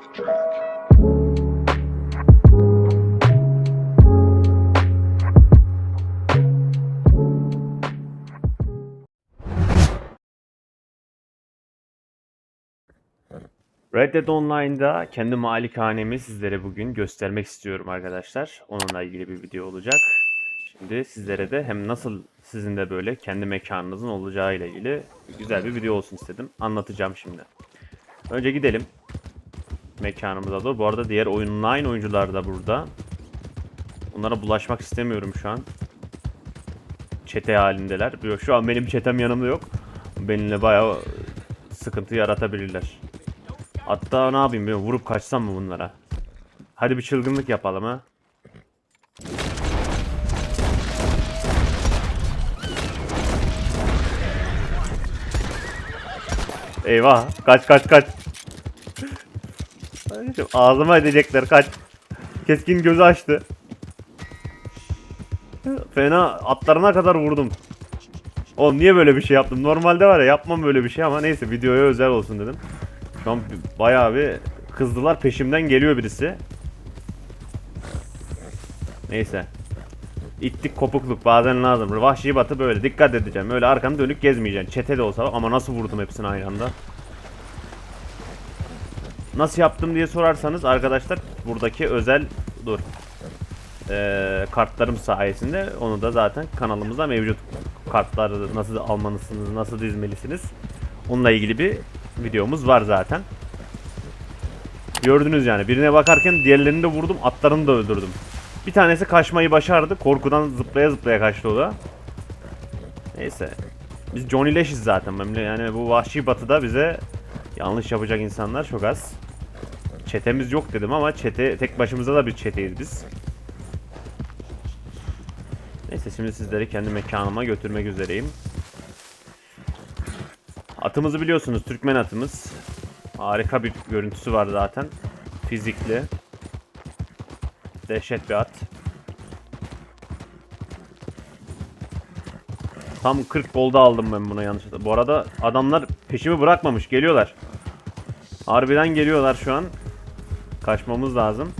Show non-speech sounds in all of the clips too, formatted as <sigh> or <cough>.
Red Dead Online'da kendi malikanemi sizlere bugün göstermek istiyorum arkadaşlar. Onunla ilgili bir video olacak. Şimdi sizlere de hem nasıl sizin de böyle kendi mekanınızın olacağı ile ilgili güzel bir video olsun istedim. Anlatacağım şimdi. Önce gidelim mekanımıza doğru. Bu arada diğer online oyuncular da burada. Onlara bulaşmak istemiyorum şu an. Çete halindeler. Şu an benim çetem yanımda yok. Benimle bayağı sıkıntı yaratabilirler. Hatta ne yapayım böyle vurup kaçsam mı bunlara? Hadi bir çılgınlık yapalım ha. Eyvah kaç kaç kaç. Ağzıma edecekler kaç. Keskin gözü açtı. Fena atlarına kadar vurdum. Oğlum niye böyle bir şey yaptım? Normalde var ya yapmam böyle bir şey ama neyse videoya özel olsun dedim. Şu an bayağı bir kızdılar peşimden geliyor birisi. Neyse. İttik kopukluk bazen lazım. Vahşi batı böyle dikkat edeceğim. Öyle arkanı dönük gezmeyeceksin. Çete de olsa ama nasıl vurdum hepsini aynı anda. Nasıl yaptım diye sorarsanız arkadaşlar buradaki özel dur. Ee, kartlarım sayesinde onu da zaten kanalımızda mevcut. Kartları nasıl almalısınız, nasıl dizmelisiniz. Onunla ilgili bir videomuz var zaten. Gördünüz yani. Birine bakarken diğerlerini de vurdum, atlarını da öldürdüm. Bir tanesi kaçmayı başardı. Korkudan zıplaya zıplaya kaçtı o da. Neyse. Biz Johnny Leş'iz zaten. Yani bu vahşi batıda bize yanlış yapacak insanlar çok az. Çetemiz yok dedim ama çete tek başımıza da bir çeteyiz biz. Neyse şimdi sizleri kendi mekanıma götürmek üzereyim. Atımızı biliyorsunuz Türkmen atımız. Harika bir görüntüsü var zaten. Fizikli. Dehşet bir at. Tam 40 golda aldım ben bunu yanlışlıkla. Bu arada adamlar peşimi bırakmamış. Geliyorlar. Harbiden geliyorlar şu an. Kaçmamız lazım.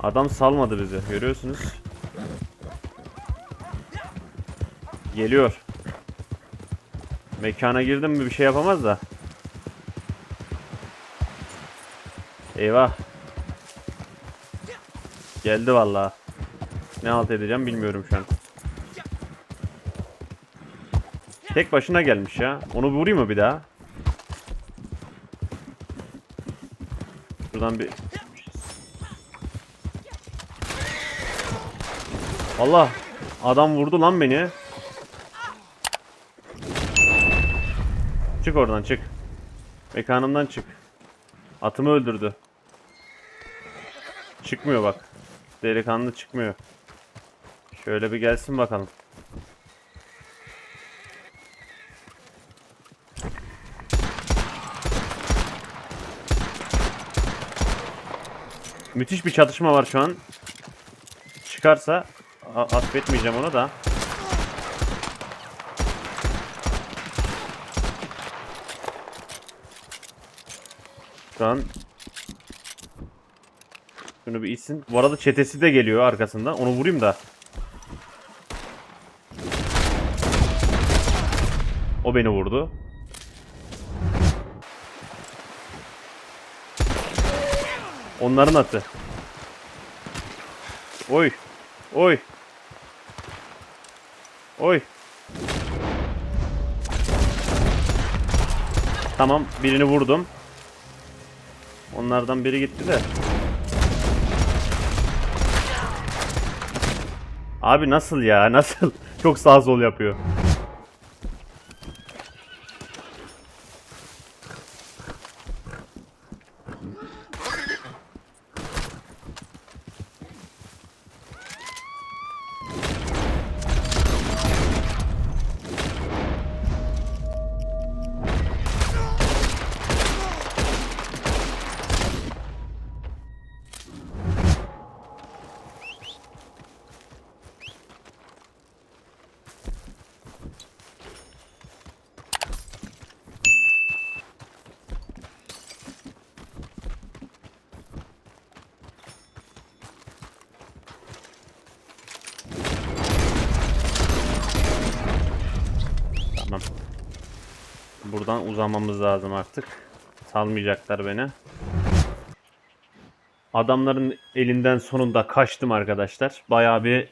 Adam salmadı bizi. Görüyorsunuz. Geliyor. Mekana girdim mi bir şey yapamaz da. Eyvah. Geldi vallahi. Ne halt edeceğim bilmiyorum şu an. Tek başına gelmiş ya. Onu vurayım mı bir daha? Şuradan bir... Allah! Adam vurdu lan beni. Çık oradan çık. Mekanımdan çık. Atımı öldürdü. Çıkmıyor bak. Delikanlı çıkmıyor. Şöyle bir gelsin bakalım. Müthiş bir çatışma var şu an. Çıkarsa affetmeyeceğim onu da. Şu an Şunu bir içsin. Bu arada çetesi de geliyor arkasından. Onu vurayım da. O beni vurdu. Onların atı. Oy. Oy. Oy. Tamam birini vurdum. Onlardan biri gitti de. Abi nasıl ya? Nasıl? <laughs> Çok sağ sol yapıyor. Buradan uzamamız lazım artık. Salmayacaklar beni. Adamların elinden sonunda kaçtım arkadaşlar. Bayağı bir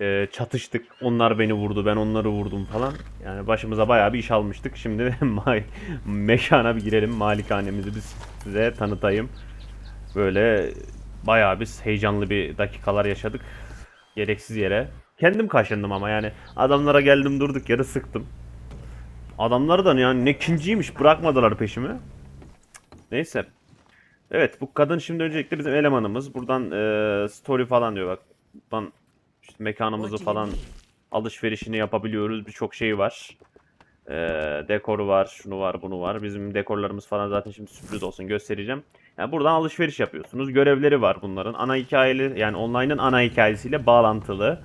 e, çatıştık. Onlar beni vurdu, ben onları vurdum falan. Yani başımıza bayağı bir iş almıştık. Şimdi <laughs> mekana bir girelim. Malikanemizi biz size tanıtayım. Böyle bayağı biz heyecanlı bir dakikalar yaşadık. Gereksiz yere. Kendim kaşındım ama yani adamlara geldim durduk yere sıktım. Adamlar da yani ne kinciymiş bırakmadılar peşimi. Cık, Neyse. Evet bu kadın şimdi öncelikle bizim elemanımız. Buradan e, story falan diyor bak. Buradan işte mekanımızı falan alışverişini yapabiliyoruz. Birçok şey var. E, dekoru var, şunu var, bunu var. Bizim dekorlarımız falan zaten şimdi sürpriz olsun göstereceğim. Yani buradan alışveriş yapıyorsunuz. Görevleri var bunların. Ana hikayeli yani online'ın ana hikayesiyle bağlantılı.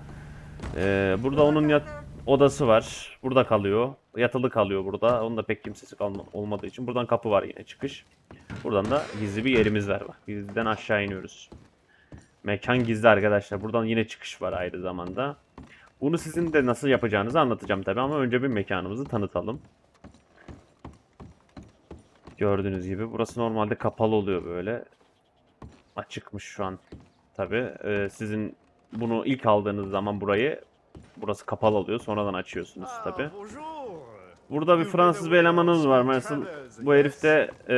E, burada onun yat odası var. Burada kalıyor. Yatılı kalıyor burada. Onun da pek kimsesi kalma, olmadığı için. Buradan kapı var yine çıkış. Buradan da gizli bir yerimiz var. Bak gizliden aşağı iniyoruz. Mekan gizli arkadaşlar. Buradan yine çıkış var ayrı zamanda. Bunu sizin de nasıl yapacağınızı anlatacağım tabi ama önce bir mekanımızı tanıtalım. Gördüğünüz gibi burası normalde kapalı oluyor böyle. Açıkmış şu an. Tabi sizin bunu ilk aldığınız zaman burayı burası kapalı oluyor. Sonradan açıyorsunuz tabi. Burada bir Fransız bir elemanımız var. Mesela bu herif de e,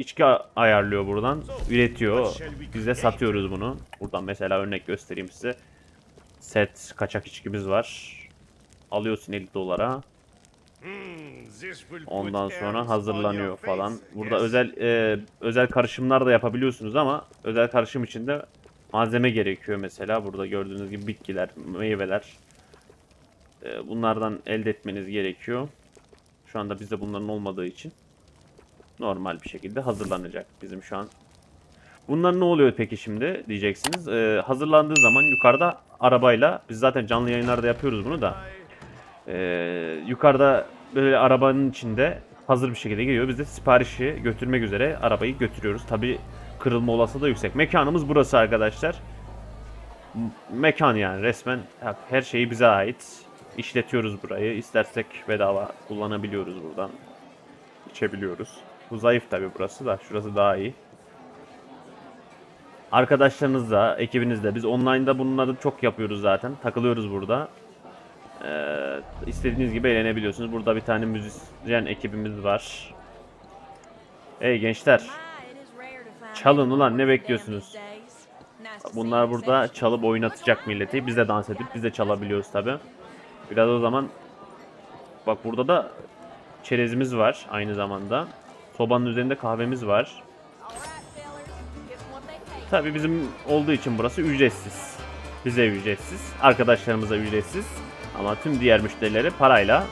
içki ayarlıyor buradan. Üretiyor. Biz de satıyoruz bunu. Buradan mesela örnek göstereyim size. Set kaçak içkimiz var. Alıyorsun 50 dolara. Ondan sonra hazırlanıyor falan. Burada özel e, özel karışımlar da yapabiliyorsunuz ama özel karışım için de malzeme gerekiyor mesela. Burada gördüğünüz gibi bitkiler, meyveler. E, bunlardan elde etmeniz gerekiyor. Şu anda bizde bunların olmadığı için normal bir şekilde hazırlanacak bizim şu an. Bunlar ne oluyor peki şimdi diyeceksiniz. Ee, hazırlandığı zaman yukarıda arabayla biz zaten canlı yayınlarda yapıyoruz bunu da. Ee, yukarıda böyle arabanın içinde hazır bir şekilde geliyor. Biz de siparişi götürmek üzere arabayı götürüyoruz. Tabi kırılma olasılığı da yüksek. Mekanımız burası arkadaşlar. M- Mekan yani resmen her şeyi bize ait. İşletiyoruz burayı. İstersek bedava kullanabiliyoruz buradan. İçebiliyoruz. Bu zayıf tabi burası da. Şurası daha iyi. Arkadaşlarınızla, ekibinizle biz online'da bunları çok yapıyoruz zaten. Takılıyoruz burada. Ee, istediğiniz gibi eğlenebiliyorsunuz. Burada bir tane müzisyen ekibimiz var. Hey gençler. Çalın ulan ne bekliyorsunuz? Bunlar burada çalıp oynatacak milleti. Biz de dans edip biz de çalabiliyoruz tabi. Biraz o zaman bak burada da çerezimiz var aynı zamanda. Sobanın üzerinde kahvemiz var. Tabi bizim olduğu için burası ücretsiz. Bize ücretsiz, arkadaşlarımıza ücretsiz ama tüm diğer müşterilere parayla.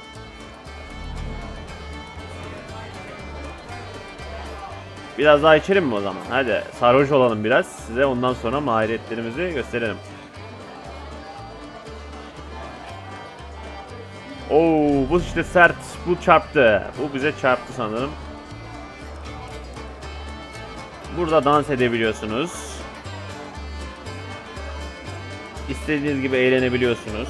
Biraz daha içelim mi o zaman? Hadi sarhoş olalım biraz. Size ondan sonra maharetlerimizi gösterelim. Oo, bu işte sert. Bu çarptı. Bu bize çarptı sanırım. Burada dans edebiliyorsunuz. İstediğiniz gibi eğlenebiliyorsunuz.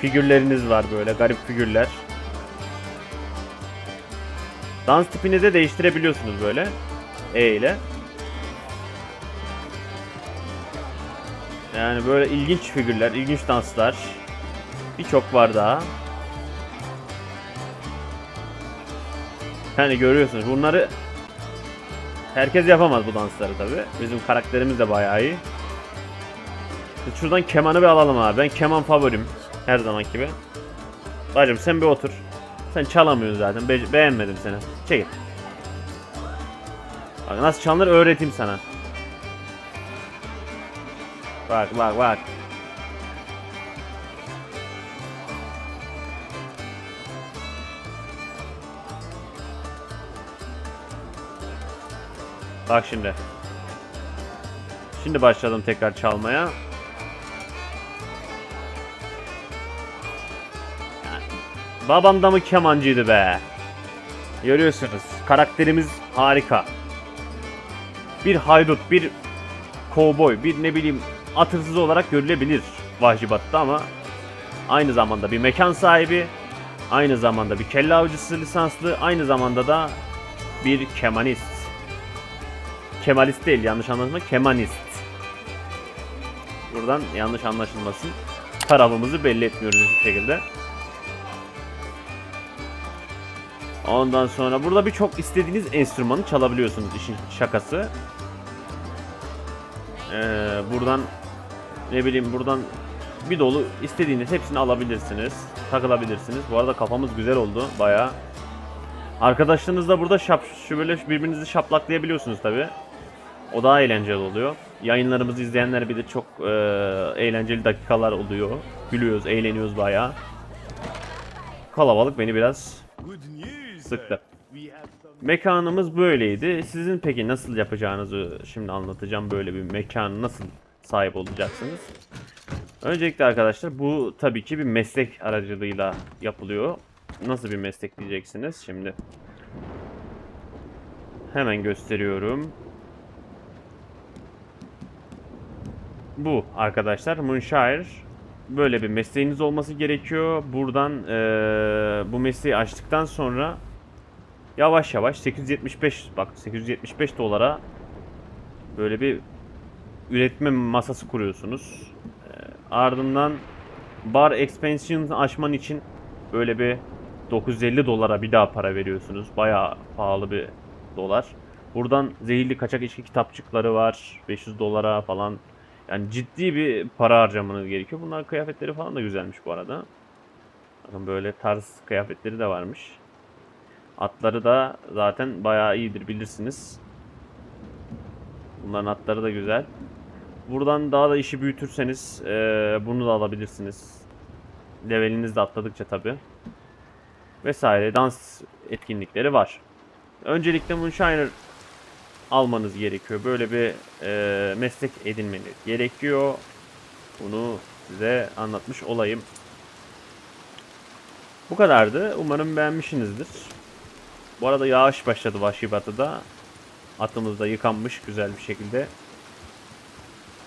Figürleriniz var böyle garip figürler. Dans tipini de değiştirebiliyorsunuz böyle. E ile. Yani böyle ilginç figürler, ilginç danslar. Birçok var daha. Yani görüyorsunuz bunları herkes yapamaz bu dansları tabi. Bizim karakterimiz de bayağı iyi. Biz Şuradan kemanı bir alalım abi. Ben keman favorim. Her zaman gibi. Bacım sen bir otur. Sen çalamıyorsun zaten. Be- beğenmedim seni. Çekil. Bak nasıl çalınır öğreteyim sana. Bak bak bak. Bak şimdi. Şimdi başladım tekrar çalmaya. Babam da mı kemancıydı be? Görüyorsunuz karakterimiz harika. Bir haydut, bir kovboy, bir ne bileyim atırsız olarak görülebilir Vahşi Batı'da ama aynı zamanda bir mekan sahibi Aynı zamanda bir kelle avcısı lisanslı, aynı zamanda da bir kemanist. Kemalist değil yanlış anlaşılma, kemanist. Buradan yanlış anlaşılmasın. Tarafımızı belli etmiyoruz hiçbir şekilde. Ondan sonra burada birçok istediğiniz enstrümanı çalabiliyorsunuz işin şakası. Ee, buradan ne bileyim buradan bir dolu istediğiniz hepsini alabilirsiniz. Takılabilirsiniz. Bu arada kafamız güzel oldu baya. Arkadaşlarınızla burada şap, şu böyle birbirinizi şaplaklayabiliyorsunuz tabi. O daha eğlenceli oluyor. Yayınlarımızı izleyenler bilir çok e, eğlenceli dakikalar oluyor. Gülüyoruz, eğleniyoruz baya. Kalabalık beni biraz sıktı. Mekanımız böyleydi. Sizin peki nasıl yapacağınızı şimdi anlatacağım. Böyle bir mekan nasıl sahip olacaksınız? Öncelikle arkadaşlar bu tabii ki bir meslek aracılığıyla yapılıyor. Nasıl bir meslek diyeceksiniz şimdi. Hemen gösteriyorum. Bu arkadaşlar Moonshire böyle bir mesleğiniz olması gerekiyor. Buradan eee, bu mesleği açtıktan sonra yavaş yavaş 875 bak 875 dolara böyle bir üretme masası kuruyorsunuz. Ee, ardından bar expansion açman için böyle bir 950 dolara bir daha para veriyorsunuz. Bayağı pahalı bir dolar. Buradan zehirli kaçak içki kitapçıkları var. 500 dolara falan. Yani ciddi bir para harcamanız gerekiyor. Bunlar kıyafetleri falan da güzelmiş bu arada. Bakın böyle tarz kıyafetleri de varmış. Atları da zaten bayağı iyidir bilirsiniz. Bunların atları da güzel. Buradan daha da işi büyütürseniz eee, bunu da alabilirsiniz. Leveliniz de atladıkça tabi. Vesaire dans etkinlikleri var. Öncelikle Moonshiner almanız gerekiyor. Böyle bir eee, meslek edinmeniz gerekiyor. Bunu size anlatmış olayım. Bu kadardı. Umarım beğenmişsinizdir. Bu arada yağış başladı Vahşi Batı'da. Atımız da yıkanmış güzel bir şekilde.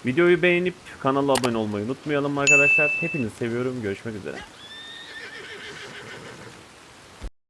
Videoyu beğenip kanala abone olmayı unutmayalım arkadaşlar. Hepinizi seviyorum. Görüşmek üzere.